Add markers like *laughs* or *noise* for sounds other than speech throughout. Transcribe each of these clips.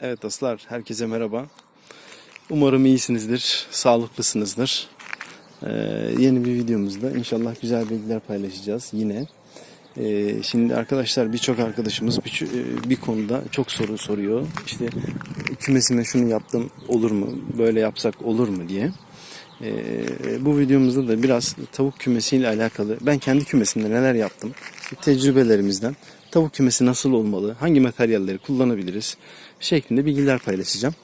Evet dostlar, herkese merhaba. Umarım iyisinizdir, sağlıklısınızdır. Ee, yeni bir videomuzda inşallah güzel bilgiler paylaşacağız yine. Ee, şimdi arkadaşlar birçok arkadaşımız bir, e, bir konuda çok soru soruyor. İşte kümesime şunu yaptım olur mu, böyle yapsak olur mu diye. Ee, bu videomuzda da biraz tavuk kümesiyle alakalı ben kendi kümesimde neler yaptım, tecrübelerimizden tavuk kümesi nasıl olmalı, hangi materyalleri kullanabiliriz şeklinde bilgiler paylaşacağım.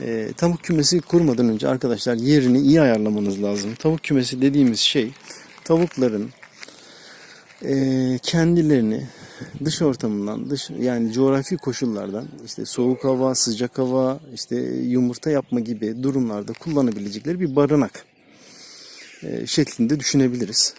Ee, tavuk kümesi kurmadan önce arkadaşlar yerini iyi ayarlamanız lazım. Tavuk kümesi dediğimiz şey tavukların e, kendilerini dış ortamından, dış yani coğrafi koşullardan işte soğuk hava, sıcak hava, işte yumurta yapma gibi durumlarda kullanabilecekleri bir barınak e, şeklinde düşünebiliriz.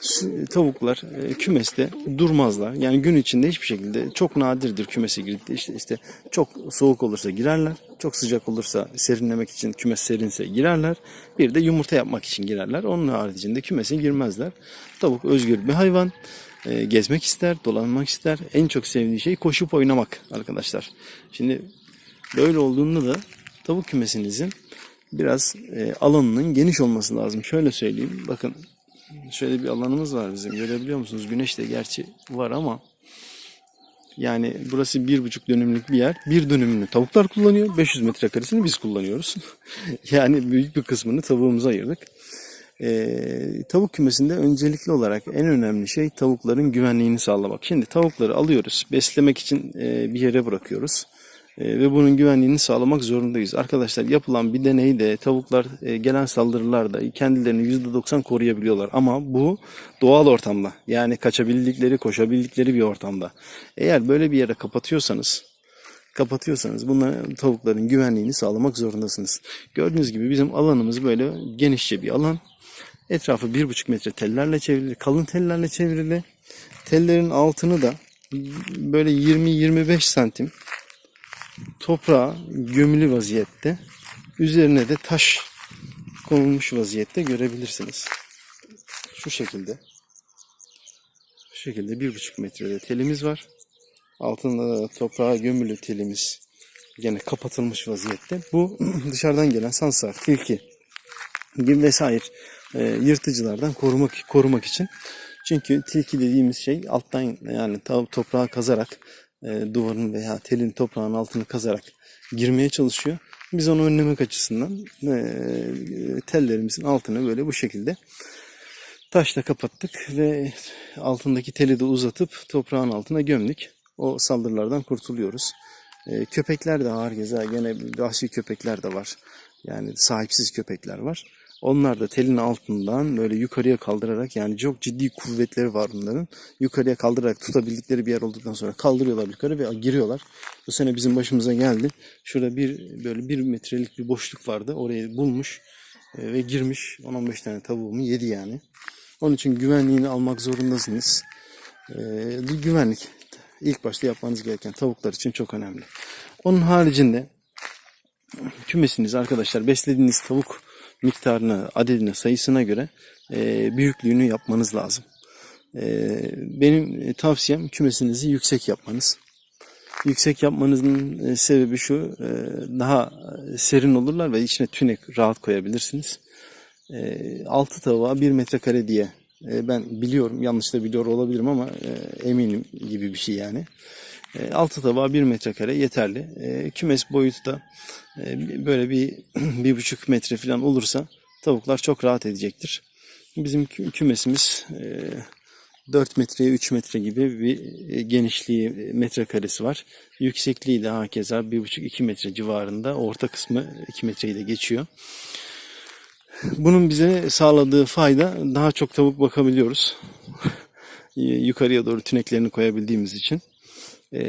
Tavuklar e, kümeste durmazlar. Yani gün içinde hiçbir şekilde çok nadirdir kümese girdi. İşte işte çok soğuk olursa girerler. Çok sıcak olursa serinlemek için kümes serinse girerler. Bir de yumurta yapmak için girerler. Onun haricinde kümese girmezler. Tavuk özgür bir hayvan. E, gezmek ister, dolanmak ister. En çok sevdiği şey koşup oynamak arkadaşlar. Şimdi böyle olduğunda da tavuk kümesinizin biraz e, alanının geniş olması lazım. Şöyle söyleyeyim. Bakın şöyle bir alanımız var bizim. Görebiliyor musunuz? Güneş de gerçi var ama yani burası bir buçuk dönümlük bir yer. Bir dönümünü tavuklar kullanıyor. 500 metrekaresini biz kullanıyoruz. *laughs* yani büyük bir kısmını tavuğumuza ayırdık. Ee, tavuk kümesinde öncelikli olarak en önemli şey tavukların güvenliğini sağlamak. Şimdi tavukları alıyoruz, beslemek için e, bir yere bırakıyoruz. E, ve bunun güvenliğini sağlamak zorundayız. Arkadaşlar yapılan bir deneyde tavuklar e, gelen saldırılarda kendilerini %90 koruyabiliyorlar. Ama bu doğal ortamda yani kaçabildikleri, koşabildikleri bir ortamda. Eğer böyle bir yere kapatıyorsanız kapatıyorsanız bunların tavukların güvenliğini sağlamak zorundasınız. Gördüğünüz gibi bizim alanımız böyle genişçe bir alan. Etrafı bir buçuk metre tellerle çevrili, kalın tellerle çevrili. Tellerin altını da böyle 20-25 santim toprağa gömülü vaziyette. Üzerine de taş konulmuş vaziyette görebilirsiniz. Şu şekilde. Şu şekilde bir buçuk metrede telimiz var. Altında da toprağa gömülü telimiz gene kapatılmış vaziyette. Bu *clears throat* dışarıdan gelen sansar, tilki gibi vesaire e, yırtıcılardan korumak korumak için. Çünkü tilki dediğimiz şey alttan yani toprağa kazarak e, duvarın veya telin toprağın altını kazarak girmeye çalışıyor. Biz onu önlemek açısından e, tellerimizin altını böyle bu şekilde taşla kapattık ve altındaki teli de uzatıp toprağın altına gömdük. O saldırılardan kurtuluyoruz. E, köpekler de geza. Gene vahşi köpekler de var. Yani sahipsiz köpekler var. Onlar da telin altından böyle yukarıya kaldırarak yani çok ciddi kuvvetleri var bunların. Yukarıya kaldırarak tutabildikleri bir yer olduktan sonra kaldırıyorlar yukarı ve giriyorlar. Bu sene bizim başımıza geldi. Şurada bir böyle bir metrelik bir boşluk vardı. Orayı bulmuş e, ve girmiş. 10-15 tane tavuğumu yedi yani. Onun için güvenliğini almak zorundasınız. E, bir güvenlik ilk başta yapmanız gereken tavuklar için çok önemli. Onun haricinde kümesiniz arkadaşlar beslediğiniz tavuk miktarına, adedine, sayısına göre e, büyüklüğünü yapmanız lazım. E, benim tavsiyem kümesinizi yüksek yapmanız. Yüksek yapmanızın e, sebebi şu, e, daha serin olurlar ve içine tünek rahat koyabilirsiniz. E, 6 tavuğa 1 metrekare diye e, ben biliyorum, yanlış da biliyor olabilirim ama e, eminim gibi bir şey yani. E, 6 tabağa 1 metrekare yeterli. E, kümes boyutu da e, böyle bir *clears throat* bir buçuk metre falan olursa tavuklar çok rahat edecektir. Bizim kü- kümesimiz e, 4 metreye 3 metre gibi bir e, genişliği metrekaresi var. Yüksekliği de hakeza 1,5-2 metre civarında. Orta kısmı 2 metreyi de geçiyor. Bunun bize sağladığı fayda daha çok tavuk bakabiliyoruz. *laughs* Yukarıya doğru tüneklerini koyabildiğimiz için. E,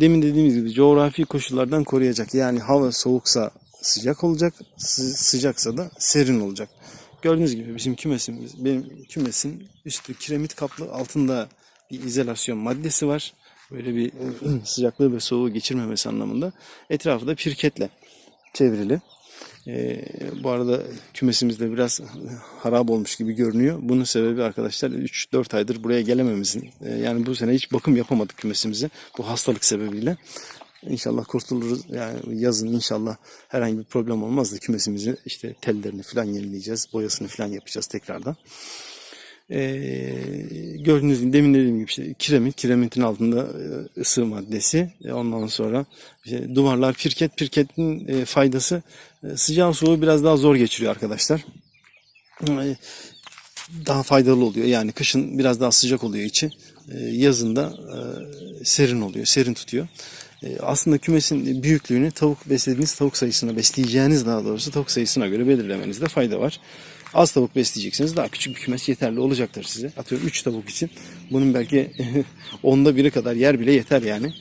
demin dediğimiz gibi coğrafi koşullardan koruyacak. Yani hava soğuksa sıcak olacak, sı- sıcaksa da serin olacak. Gördüğünüz gibi bizim kümesimiz, benim kümesin üstü kiremit kaplı, altında bir izolasyon maddesi var. Böyle bir *clears throat* sıcaklığı ve soğuğu geçirmemesi anlamında. Etrafı da pirketle çevrili. Ee, bu arada kümesimiz de biraz harap olmuş gibi görünüyor. Bunun sebebi arkadaşlar 3-4 aydır buraya gelememizin. Ee, yani bu sene hiç bakım yapamadık kümesimize bu hastalık sebebiyle. İnşallah kurtuluruz. Yani yazın inşallah herhangi bir problem olmaz da kümesimizi işte tellerini falan yenileyeceğiz. Boyasını falan yapacağız tekrardan. Ee, gördüğünüz gibi demin dediğim gibi işte kiremit, kiremitin altında e, ısı maddesi. E, ondan sonra işte duvarlar pirket, pirketin e, faydası e, sıcağı soğuğu biraz daha zor geçiriyor arkadaşlar. E, daha faydalı oluyor. Yani kışın biraz daha sıcak oluyor içi. E, yazın da e, serin oluyor, serin tutuyor. E, aslında kümesin büyüklüğünü tavuk beslediğiniz tavuk sayısına, besleyeceğiniz daha doğrusu tavuk sayısına göre belirlemenizde fayda var. Az tavuk besleyeceksiniz daha küçük bir kümes yeterli olacaktır size. Atıyorum 3 tavuk için bunun belki *laughs* onda biri kadar yer bile yeter yani.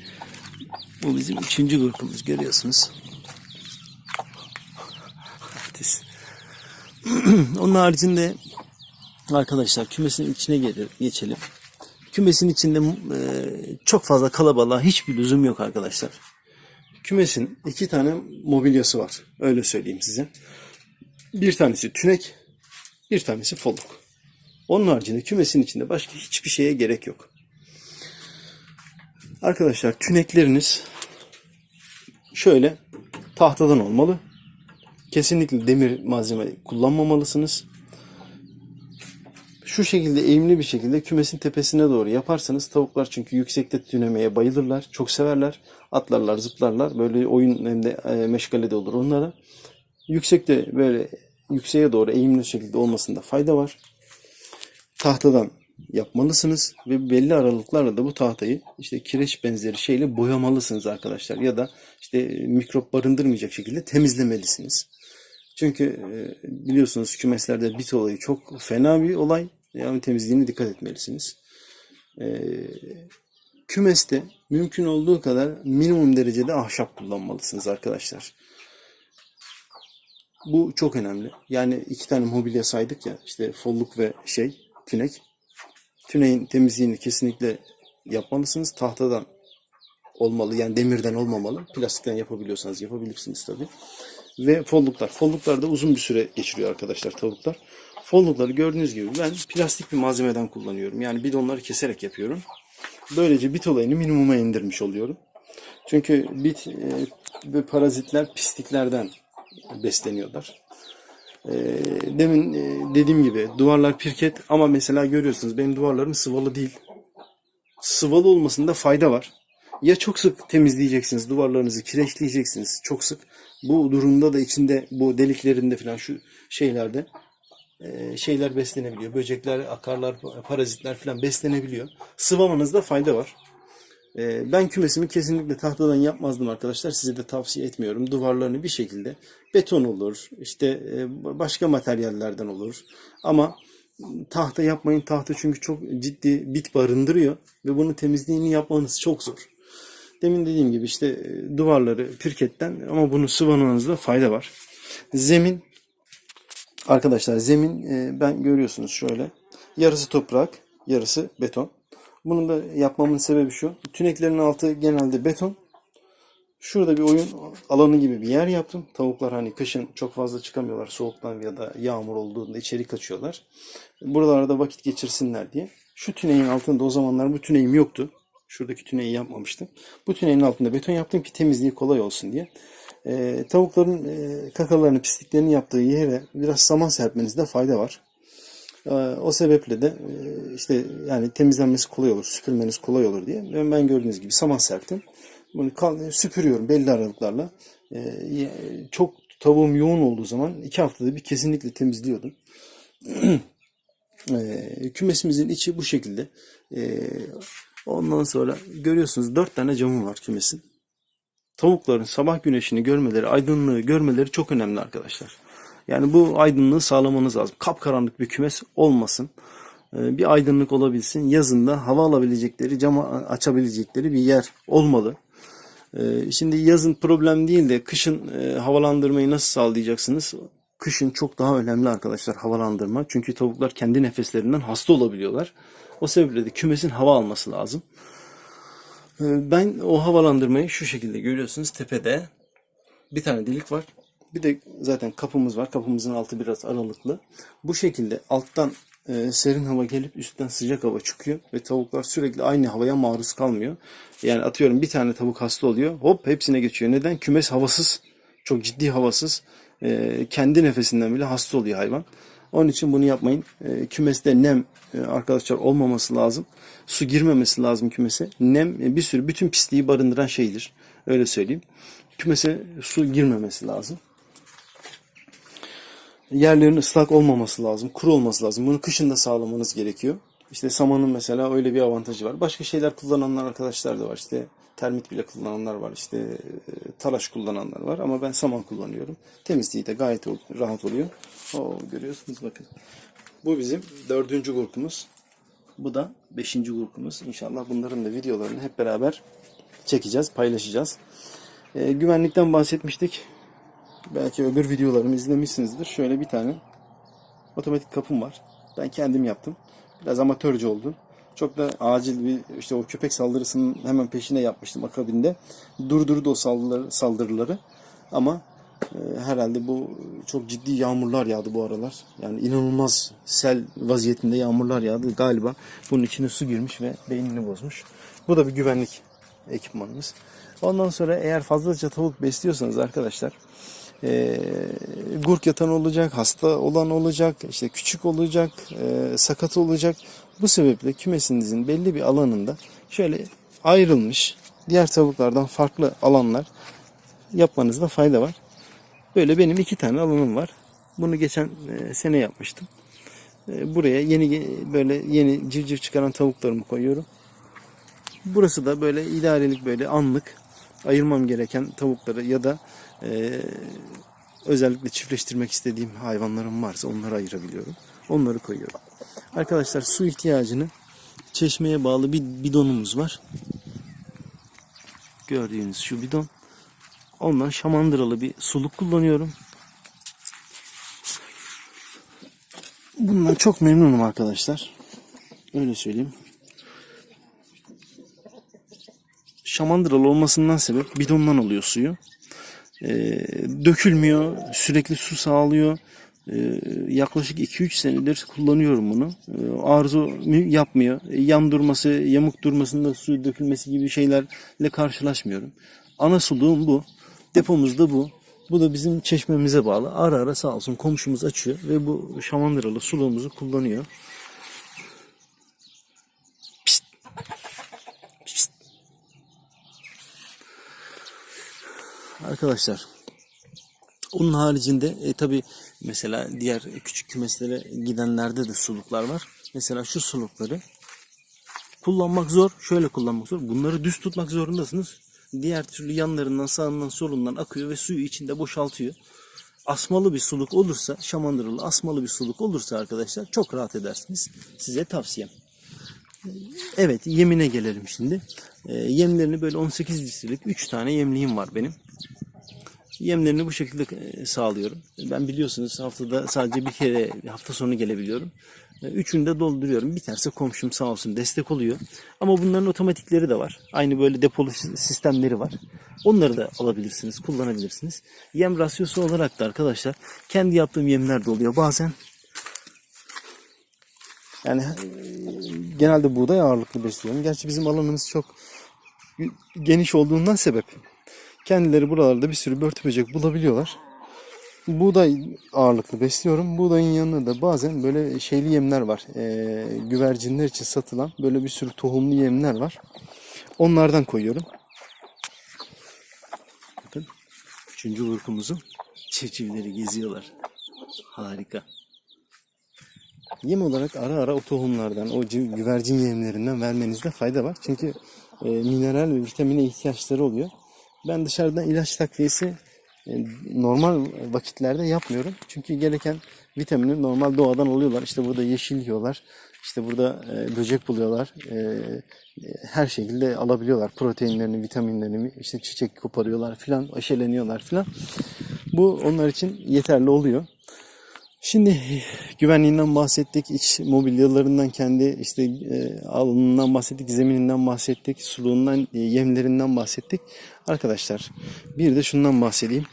Bu bizim üçüncü grupumuz görüyorsunuz. *clears throat* Onun haricinde arkadaşlar kümesin içine geçelim. Kümesin içinde e, çok fazla kalabalığa hiçbir lüzum yok arkadaşlar. Kümesin iki tane mobilyası var. Öyle söyleyeyim size. Bir tanesi tünek, bir tanesi foluk. Onun haricinde kümesin içinde başka hiçbir şeye gerek yok. Arkadaşlar tünekleriniz şöyle tahtadan olmalı. Kesinlikle demir malzeme kullanmamalısınız. Şu şekilde eğimli bir şekilde kümesin tepesine doğru yaparsanız tavuklar çünkü yüksekte tünemeye bayılırlar. Çok severler. Atlarlar, zıplarlar. Böyle oyun hem de e, meşgale de olur onlara. Yüksekte böyle yükseğe doğru eğimli şekilde olmasında fayda var. Tahtadan yapmalısınız ve belli aralıklarla da bu tahtayı işte kireç benzeri şeyle boyamalısınız arkadaşlar ya da işte mikrop barındırmayacak şekilde temizlemelisiniz. Çünkü e, biliyorsunuz kümeslerde bit olayı çok fena bir olay. Yani temizliğine dikkat etmelisiniz. E, kümeste mümkün olduğu kadar minimum derecede ahşap kullanmalısınız arkadaşlar. Bu çok önemli. Yani iki tane mobilya saydık ya işte folluk ve şey tünek. Tüneğin temizliğini kesinlikle yapmalısınız. Tahtadan olmalı yani demirden olmamalı. Plastikten yapabiliyorsanız yapabilirsiniz tabii. Ve folluklar. Folluklar da uzun bir süre geçiriyor arkadaşlar tavuklar. Follukları gördüğünüz gibi ben plastik bir malzemeden kullanıyorum. Yani bidonları keserek yapıyorum. Böylece bit olayını minimuma indirmiş oluyorum. Çünkü bit e, ve parazitler pisliklerden besleniyorlar. E, demin e, dediğim gibi duvarlar pirket ama mesela görüyorsunuz benim duvarlarım sıvalı değil. Sıvalı olmasında fayda var. Ya çok sık temizleyeceksiniz duvarlarınızı kireçleyeceksiniz çok sık. Bu durumda da içinde bu deliklerinde falan şu şeylerde e, şeyler beslenebiliyor. Böcekler, akarlar, parazitler falan beslenebiliyor. Sıvamanızda fayda var. E, Ben kümesimi kesinlikle tahtadan yapmazdım arkadaşlar. Size de tavsiye etmiyorum. Duvarlarını bir şekilde beton olur, işte e, başka materyallerden olur. Ama tahta yapmayın. Tahta çünkü çok ciddi bit barındırıyor ve bunun temizliğini yapmanız çok zor. Demin dediğim gibi işte e, duvarları pirketten ama bunu sıvamanızda fayda var. Zemin arkadaşlar zemin e, ben görüyorsunuz şöyle yarısı toprak yarısı beton. Bunun da yapmamın sebebi şu. Tüneklerin altı genelde beton. Şurada bir oyun alanı gibi bir yer yaptım. Tavuklar hani kışın çok fazla çıkamıyorlar soğuktan ya da yağmur olduğunda içeri kaçıyorlar. Buralarda vakit geçirsinler diye. Şu tüneyin altında o zamanlar bu tüneyim yoktu. Şuradaki tüneyi yapmamıştım. Bu tüneyin altında beton yaptım ki temizliği kolay olsun diye. Ee, tavukların e, kakalarını, pisliklerini yaptığı yere biraz saman serpmenizde fayda var. Ee, o sebeple de e, işte yani temizlenmesi kolay olur, süpürmeniz kolay olur diye ben, ben gördüğünüz gibi saman serptim. Bunu kal- süpürüyorum belli aralıklarla. Ee, çok tavuğum yoğun olduğu zaman iki haftada bir kesinlikle temizliyordum. *clears throat* Ee, kümesimizin içi bu şekilde. Ondan sonra görüyorsunuz dört tane camı var kümesin. Tavukların sabah güneşini görmeleri, aydınlığı görmeleri çok önemli arkadaşlar. Yani bu aydınlığı sağlamanız lazım. Kapkaranlık bir kümes olmasın. Ee, Bir aydınlık olabilsin. Yazında hava alabilecekleri, cama açabilecekleri bir yer olmalı. Ee, Şimdi yazın problem değil de kışın e, havalandırmayı nasıl sağlayacaksınız? Kışın çok daha önemli arkadaşlar havalandırma. Çünkü tavuklar kendi nefeslerinden hasta olabiliyorlar. O sebeple de kümesin hava alması lazım. Ee, Ben o havalandırmayı şu şekilde görüyorsunuz tepede bir tane delik var. Bir de zaten kapımız var. Kapımızın altı biraz aralıklı. Bu şekilde alttan e, serin hava gelip üstten sıcak hava çıkıyor ve tavuklar sürekli aynı havaya maruz kalmıyor. Yani atıyorum bir tane tavuk hasta oluyor hop hepsine geçiyor. Neden? Kümes havasız. Çok ciddi havasız. E, kendi nefesinden bile hasta oluyor hayvan. Onun için bunu yapmayın. E, kümeste nem e, arkadaşlar olmaması lazım. Su girmemesi lazım kümese. Nem e, bir sürü bütün pisliği barındıran şeydir. Öyle söyleyeyim. Kümese su girmemesi lazım yerlerin ıslak olmaması lazım, kuru olması lazım. Bunu kışın da sağlamanız gerekiyor. İşte samanın mesela öyle bir avantajı var. Başka şeyler kullananlar arkadaşlar da var. İşte termit bile kullananlar var. İşte e, talaş kullananlar var. Ama ben saman kullanıyorum. Temizliği de gayet rahat oluyor. Oo, görüyorsunuz bakın. Bu bizim dördüncü gurkumuz. Bu da beşinci gurkumuz. İnşallah bunların da videolarını hep beraber çekeceğiz, paylaşacağız. E, güvenlikten bahsetmiştik. Belki öbür videolarımı izlemişsinizdir. Şöyle bir tane otomatik kapım var. Ben kendim yaptım. Biraz amatörce oldu. Çok da acil bir işte o köpek saldırısının hemen peşine yapmıştım akabinde. Durdurdu o saldırıları, saldırıları. Ama e, herhalde bu çok ciddi yağmurlar yağdı bu aralar. Yani inanılmaz sel vaziyetinde yağmurlar yağdı. Galiba bunun içine su girmiş ve beynini bozmuş. Bu da bir güvenlik ekipmanımız. Ondan sonra eğer fazlaca tavuk besliyorsanız arkadaşlar e, gurk yatan olacak, hasta olan olacak, işte küçük olacak, e, sakat olacak. Bu sebeple kümesinizin belli bir alanında şöyle ayrılmış diğer tavuklardan farklı alanlar yapmanızda fayda var. Böyle benim iki tane alanım var. Bunu geçen e, sene yapmıştım. E, buraya yeni böyle yeni civciv çıkaran tavuklarımı koyuyorum. Burası da böyle idarelik böyle anlık ayırmam gereken tavukları ya da e, özellikle çiftleştirmek istediğim hayvanlarım varsa onları ayırabiliyorum. Onları koyuyorum. Arkadaşlar su ihtiyacını çeşmeye bağlı bir bidonumuz var. Gördüğünüz şu bidon. Ondan şamandıralı bir suluk kullanıyorum. Bundan çok memnunum arkadaşlar. Öyle söyleyeyim. Şamandıralı olmasından sebep bidondan alıyor suyu. Ee, dökülmüyor, sürekli su sağlıyor. Ee, yaklaşık 2-3 senedir kullanıyorum bunu. Ee, arıza yapmıyor. Yan durması, yamuk durmasında su dökülmesi gibi şeylerle karşılaşmıyorum. Ana suluğum bu. Depomuz da bu. Bu da bizim çeşmemize bağlı. Ara ara sağ olsun komşumuz açıyor ve bu şamandıralı suluğumuzu kullanıyor. Arkadaşlar onun haricinde e, tabi mesela diğer küçük kümeslere gidenlerde de suluklar var. Mesela şu sulukları kullanmak zor. Şöyle kullanmak zor. Bunları düz tutmak zorundasınız. Diğer türlü yanlarından sağından solundan akıyor ve suyu içinde boşaltıyor. Asmalı bir suluk olursa, şamandıralı asmalı bir suluk olursa arkadaşlar çok rahat edersiniz. Size tavsiyem. Evet yemine gelelim şimdi. E, yemlerini böyle 18 litrelik 3 tane yemliğim var benim. Yemlerini bu şekilde e, sağlıyorum. Ben biliyorsunuz haftada sadece bir kere hafta sonu gelebiliyorum. E, Üçünü de dolduruyorum. Biterse komşum sağ olsun destek oluyor. Ama bunların otomatikleri de var. Aynı böyle depolu si- sistemleri var. Onları da alabilirsiniz, kullanabilirsiniz. Yem rasyosu olarak da arkadaşlar kendi yaptığım yemler de oluyor. Bazen yani genelde buğday ağırlıklı besliyorum. Gerçi bizim alanımız çok geniş olduğundan sebep kendileri buralarda bir sürü börtü böcek bulabiliyorlar. Buğday ağırlıklı besliyorum. Buğdayın yanında da bazen böyle şeyli yemler var. Ee, güvercinler için satılan böyle bir sürü tohumlu yemler var. Onlardan koyuyorum. Bakın. Üçüncü vurkumuzun çiftçileri geziyorlar. Harika. Yem olarak ara ara o tohumlardan, o güvercin yemlerinden vermenizde fayda var. Çünkü e, mineral ve vitamine ihtiyaçları oluyor. Ben dışarıdan ilaç takviyesi e, normal vakitlerde yapmıyorum. Çünkü gereken vitamini normal doğadan alıyorlar. İşte burada yeşil yiyorlar. İşte burada e, böcek buluyorlar. E, e, her şekilde alabiliyorlar. Proteinlerini, vitaminlerini, işte çiçek koparıyorlar filan, aşeleniyorlar filan. Bu onlar için yeterli oluyor. Şimdi güvenliğinden bahsettik, iç mobilyalarından kendi işte e, alanından bahsettik, zemininden bahsettik, suluğundan, e, yemlerinden bahsettik. Arkadaşlar bir de şundan bahsedeyim.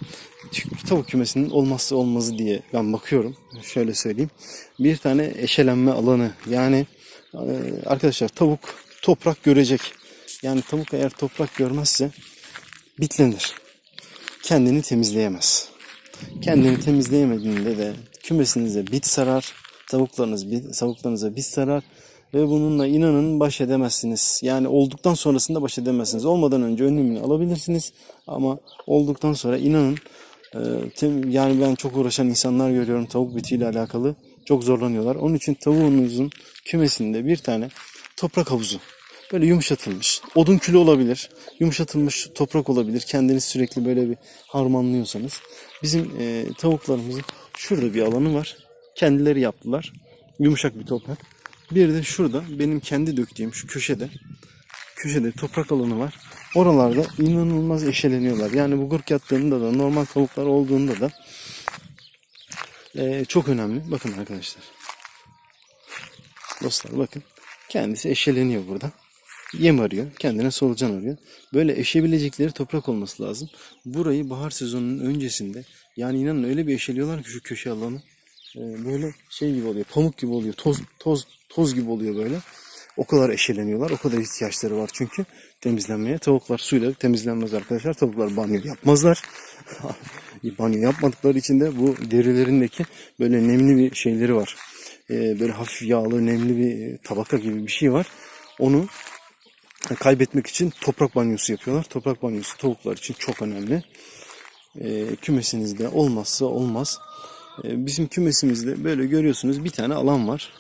tavuk kümesinin olmazsa olmazı diye ben bakıyorum. Şöyle söyleyeyim. Bir tane eşelenme alanı. Yani e, arkadaşlar tavuk toprak görecek. Yani tavuk eğer toprak görmezse bitlenir. Kendini temizleyemez. Kendini temizleyemediğinde de kümesinize bit sarar, tavuklarınız bit, tavuklarınıza bit sarar ve bununla inanın baş edemezsiniz. Yani olduktan sonrasında baş edemezsiniz. Olmadan önce önlemini alabilirsiniz ama olduktan sonra inanın e, yani ben çok uğraşan insanlar görüyorum tavuk bitiyle alakalı. Çok zorlanıyorlar. Onun için tavuğunuzun kümesinde bir tane toprak havuzu böyle yumuşatılmış. Odun külü olabilir. Yumuşatılmış toprak olabilir. Kendiniz sürekli böyle bir harmanlıyorsanız. Bizim e, tavuklarımızın şurada bir alanı var. Kendileri yaptılar. Yumuşak bir toprak. Bir de şurada benim kendi döktüğüm şu köşede köşede toprak alanı var. Oralarda inanılmaz eşeleniyorlar. Yani bu gırk yattığında da normal tavuklar olduğunda da e, çok önemli. Bakın arkadaşlar. Dostlar bakın. Kendisi eşeleniyor burada. Yem arıyor. Kendine solucan arıyor. Böyle eşebilecekleri toprak olması lazım. Burayı bahar sezonunun öncesinde yani inanın öyle bir eşeliyorlar ki şu köşe alanı. e, böyle şey gibi oluyor. Pamuk gibi oluyor. Toz toz toz gibi oluyor böyle. O kadar eşeleniyorlar. O kadar ihtiyaçları var çünkü temizlenmeye. Tavuklar suyla temizlenmez arkadaşlar. Tavuklar banyo yapmazlar. *laughs* banyo yapmadıkları için de bu derilerindeki böyle nemli bir şeyleri var. Ee, böyle hafif yağlı, nemli bir tabaka gibi bir şey var. Onu kaybetmek için toprak banyosu yapıyorlar. Toprak banyosu tavuklar için çok önemli. Ee, kümesinizde olmazsa olmaz. Ee, bizim kümesimizde böyle görüyorsunuz bir tane alan var.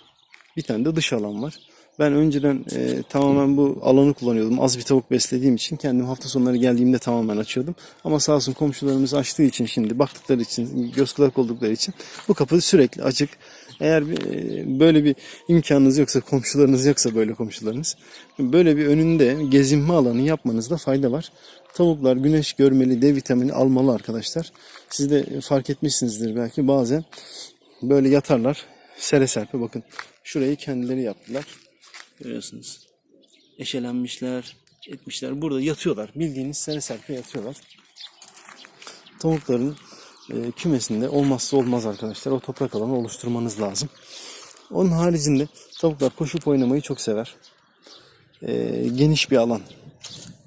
Bir tane de dış alan var. Ben önceden e, tamamen bu alanı kullanıyordum. Az bir tavuk beslediğim için kendim hafta sonları geldiğimde tamamen açıyordum. Ama sağ olsun komşularımız açtığı için şimdi baktıkları için, göz kulak oldukları için bu kapı sürekli açık. Eğer e, böyle bir imkanınız yoksa, komşularınız yoksa böyle komşularınız, böyle bir önünde gezinme alanı yapmanızda fayda var. Tavuklar güneş görmeli, D vitamini almalı arkadaşlar. Siz de fark etmişsinizdir belki bazen böyle yatarlar. Sere serpe bakın. Şurayı kendileri yaptılar. Görüyorsunuz. Eşelenmişler, etmişler. Burada yatıyorlar. Bildiğiniz sere serpe yatıyorlar. Tavukların e, kümesinde olmazsa olmaz arkadaşlar. O toprak alanı oluşturmanız lazım. Onun haricinde tavuklar koşup oynamayı çok sever. E, geniş bir alan.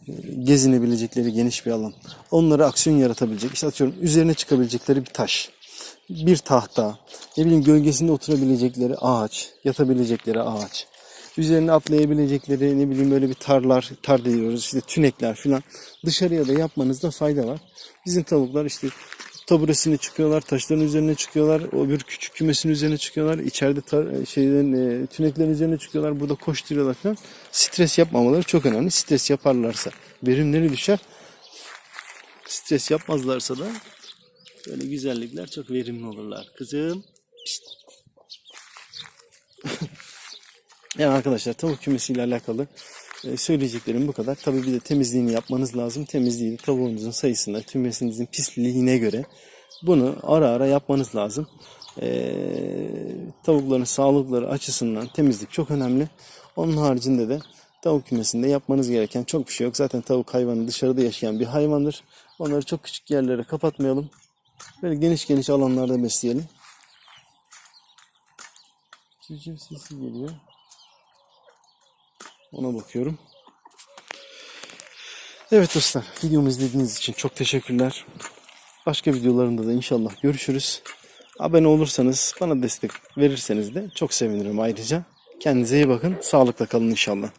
E, gezinebilecekleri geniş bir alan. Onlara aksiyon yaratabilecek. İşte atıyorum üzerine çıkabilecekleri bir taş. Bir tahta. Ne bileyim gölgesinde oturabilecekleri ağaç. Yatabilecekleri ağaç. Üzerine atlayabilecekleri ne bileyim böyle bir tarlar, tar diyoruz işte tünekler filan. Dışarıya da yapmanızda fayda var. Bizim tavuklar işte taburesine çıkıyorlar, taşların üzerine çıkıyorlar, o bir küçük kümesin üzerine çıkıyorlar, içeride tar- şeylerin, e, tüneklerin üzerine çıkıyorlar, burada koşturuyorlar falan. Stres yapmamaları çok önemli. Stres yaparlarsa verimleri düşer. Stres yapmazlarsa da böyle güzellikler çok verimli olurlar. Kızım. *laughs* Yani arkadaşlar tavuk kümesiyle alakalı e, söyleyeceklerim bu kadar. Tabii bir de temizliğini yapmanız lazım. Temizliği tavuğunuzun sayısına, kümesinizin pisliğine göre bunu ara ara yapmanız lazım. E, tavukların sağlıkları açısından temizlik çok önemli. Onun haricinde de tavuk kümesinde yapmanız gereken çok bir şey yok. Zaten tavuk hayvanı dışarıda yaşayan bir hayvandır. Onları çok küçük yerlere kapatmayalım. Böyle geniş geniş alanlarda besleyelim. Civciv sesi geliyor. Ona bakıyorum. Evet dostlar, videomu izlediğiniz için çok teşekkürler. Başka videolarında da inşallah görüşürüz. Abone olursanız, bana destek verirseniz de çok sevinirim ayrıca. Kendinize iyi bakın, sağlıkla kalın inşallah.